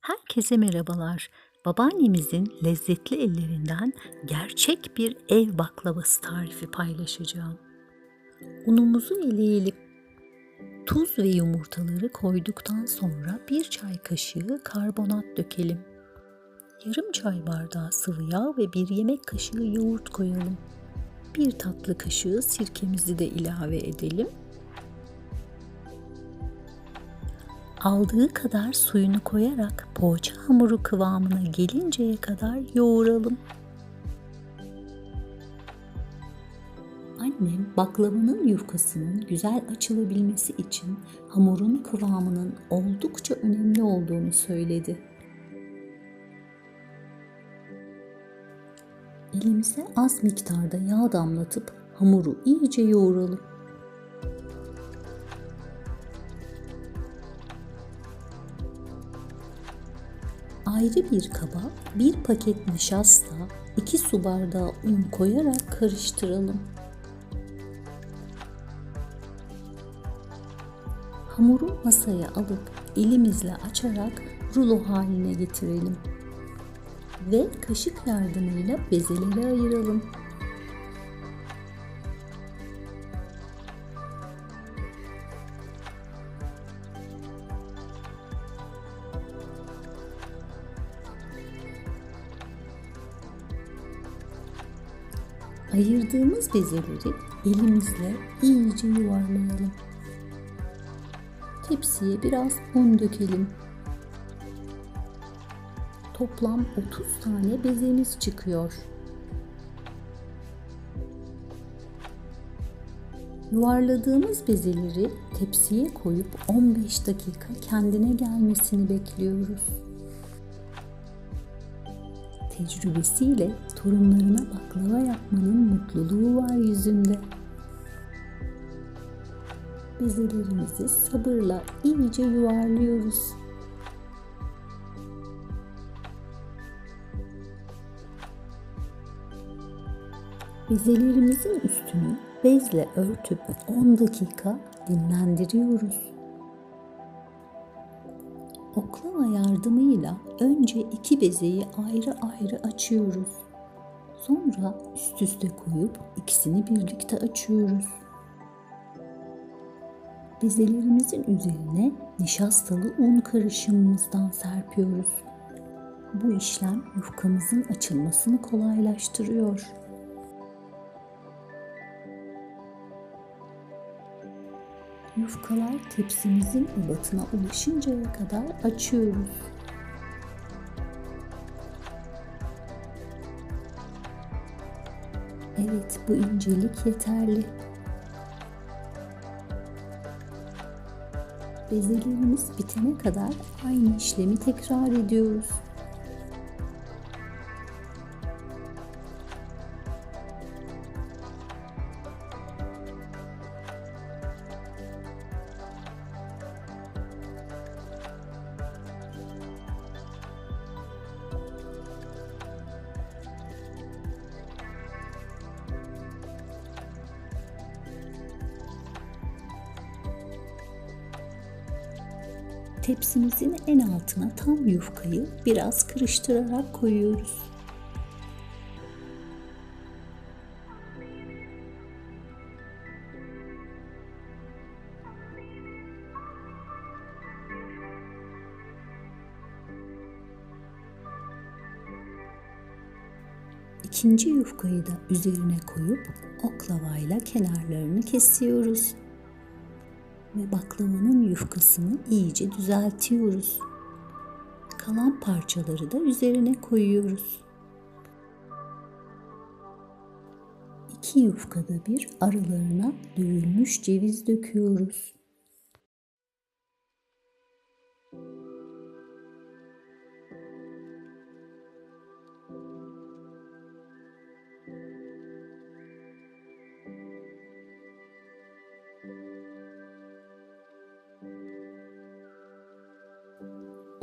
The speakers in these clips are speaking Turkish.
Herkese merhabalar. Babaannemizin lezzetli ellerinden gerçek bir ev baklavası tarifi paylaşacağım. Unumuzu eleyelim. Tuz ve yumurtaları koyduktan sonra bir çay kaşığı karbonat dökelim. Yarım çay bardağı sıvı yağ ve bir yemek kaşığı yoğurt koyalım. Bir tatlı kaşığı sirkemizi de ilave edelim aldığı kadar suyunu koyarak poğaça hamuru kıvamına gelinceye kadar yoğuralım. Annem baklavanın yufkasının güzel açılabilmesi için hamurun kıvamının oldukça önemli olduğunu söyledi. Elimize az miktarda yağ damlatıp hamuru iyice yoğuralım. Ayrı bir kaba bir paket nişasta, 2 su bardağı un koyarak karıştıralım. Hamuru masaya alıp elimizle açarak rulo haline getirelim. Ve kaşık yardımıyla bezeleri ayıralım. Ayırdığımız bezeleri elimizle iyice yuvarlayalım. Tepsiye biraz un dökelim. Toplam 30 tane bezemiz çıkıyor. Yuvarladığımız bezeleri tepsiye koyup 15 dakika kendine gelmesini bekliyoruz tecrübesiyle torunlarına baklava yapmanın mutluluğu var yüzünde. Bezelerimizi sabırla iyice yuvarlıyoruz. Bezelerimizin üstünü bezle örtüp 10 dakika dinlendiriyoruz. Oklava yardımıyla önce iki bezeyi ayrı ayrı açıyoruz. Sonra üst üste koyup ikisini birlikte açıyoruz. Bezelerimizin üzerine nişastalı un karışımımızdan serpiyoruz. Bu işlem yufkamızın açılmasını kolaylaştırıyor. Yufkalar tepsimizin ebatına ulaşıncaya kadar açıyoruz. Evet, bu incelik yeterli. Bezelerimiz bitene kadar aynı işlemi tekrar ediyoruz. Tepsimizin en altına tam yufkayı biraz kırıştırarak koyuyoruz. İkinci yufkayı da üzerine koyup oklavayla kenarlarını kesiyoruz ve baklavanın yufkasını iyice düzeltiyoruz. Kalan parçaları da üzerine koyuyoruz. İki yufkada bir aralarına dövülmüş ceviz döküyoruz.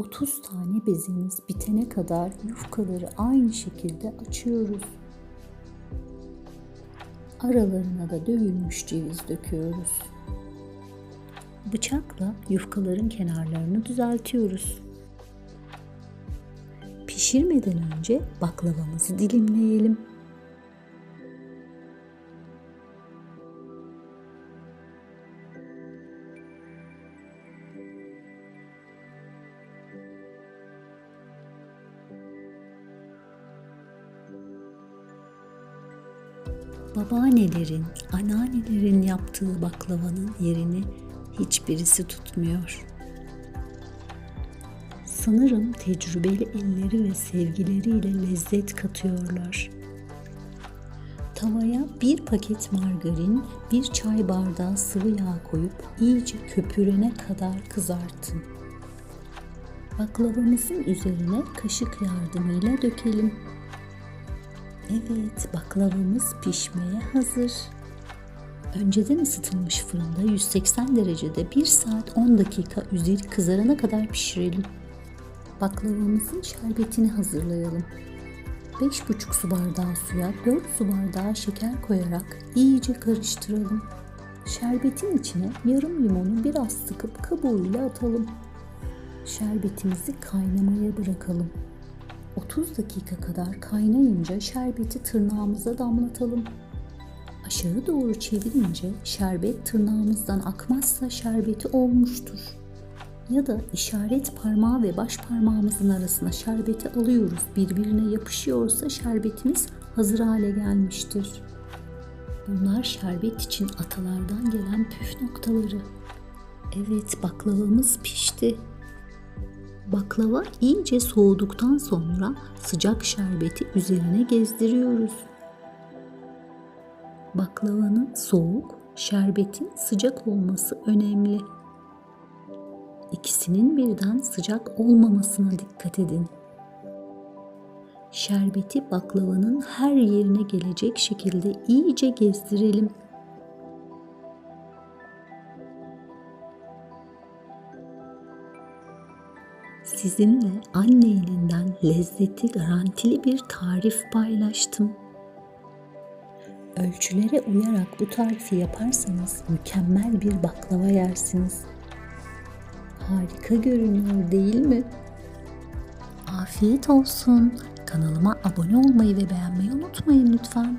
30 tane bezimiz bitene kadar yufkaları aynı şekilde açıyoruz. Aralarına da dövülmüş ceviz döküyoruz. Bıçakla yufkaların kenarlarını düzeltiyoruz. Pişirmeden önce baklavamızı dilimleyelim. Babaannelerin, anneannelerin yaptığı baklavanın yerini hiçbirisi tutmuyor. Sanırım tecrübeli elleri ve sevgileriyle lezzet katıyorlar. Tavaya bir paket margarin, bir çay bardağı sıvı yağ koyup iyice köpürene kadar kızartın. Baklavamızın üzerine kaşık yardımıyla dökelim. Evet, baklavamız pişmeye hazır. Önceden ısıtılmış fırında 180 derecede 1 saat 10 dakika üzeri kızarana kadar pişirelim. Baklavamızın şerbetini hazırlayalım. 5,5 su bardağı suya 4 su bardağı şeker koyarak iyice karıştıralım. Şerbetin içine yarım limonu biraz sıkıp kabuğuyla atalım. Şerbetimizi kaynamaya bırakalım. 30 dakika kadar kaynayınca şerbeti tırnağımıza damlatalım. Aşağı doğru çevirince şerbet tırnağımızdan akmazsa şerbeti olmuştur. Ya da işaret parmağı ve baş parmağımızın arasına şerbeti alıyoruz. Birbirine yapışıyorsa şerbetimiz hazır hale gelmiştir. Bunlar şerbet için atalardan gelen püf noktaları. Evet baklavamız pişti. Baklava iyice soğuduktan sonra sıcak şerbeti üzerine gezdiriyoruz. Baklavanın soğuk, şerbetin sıcak olması önemli. İkisinin birden sıcak olmamasına dikkat edin. Şerbeti baklavanın her yerine gelecek şekilde iyice gezdirelim. Sizinle anne elinden lezzeti garantili bir tarif paylaştım. Ölçülere uyarak bu tarifi yaparsanız mükemmel bir baklava yersiniz. Harika görünüyor değil mi? Afiyet olsun. Kanalıma abone olmayı ve beğenmeyi unutmayın lütfen.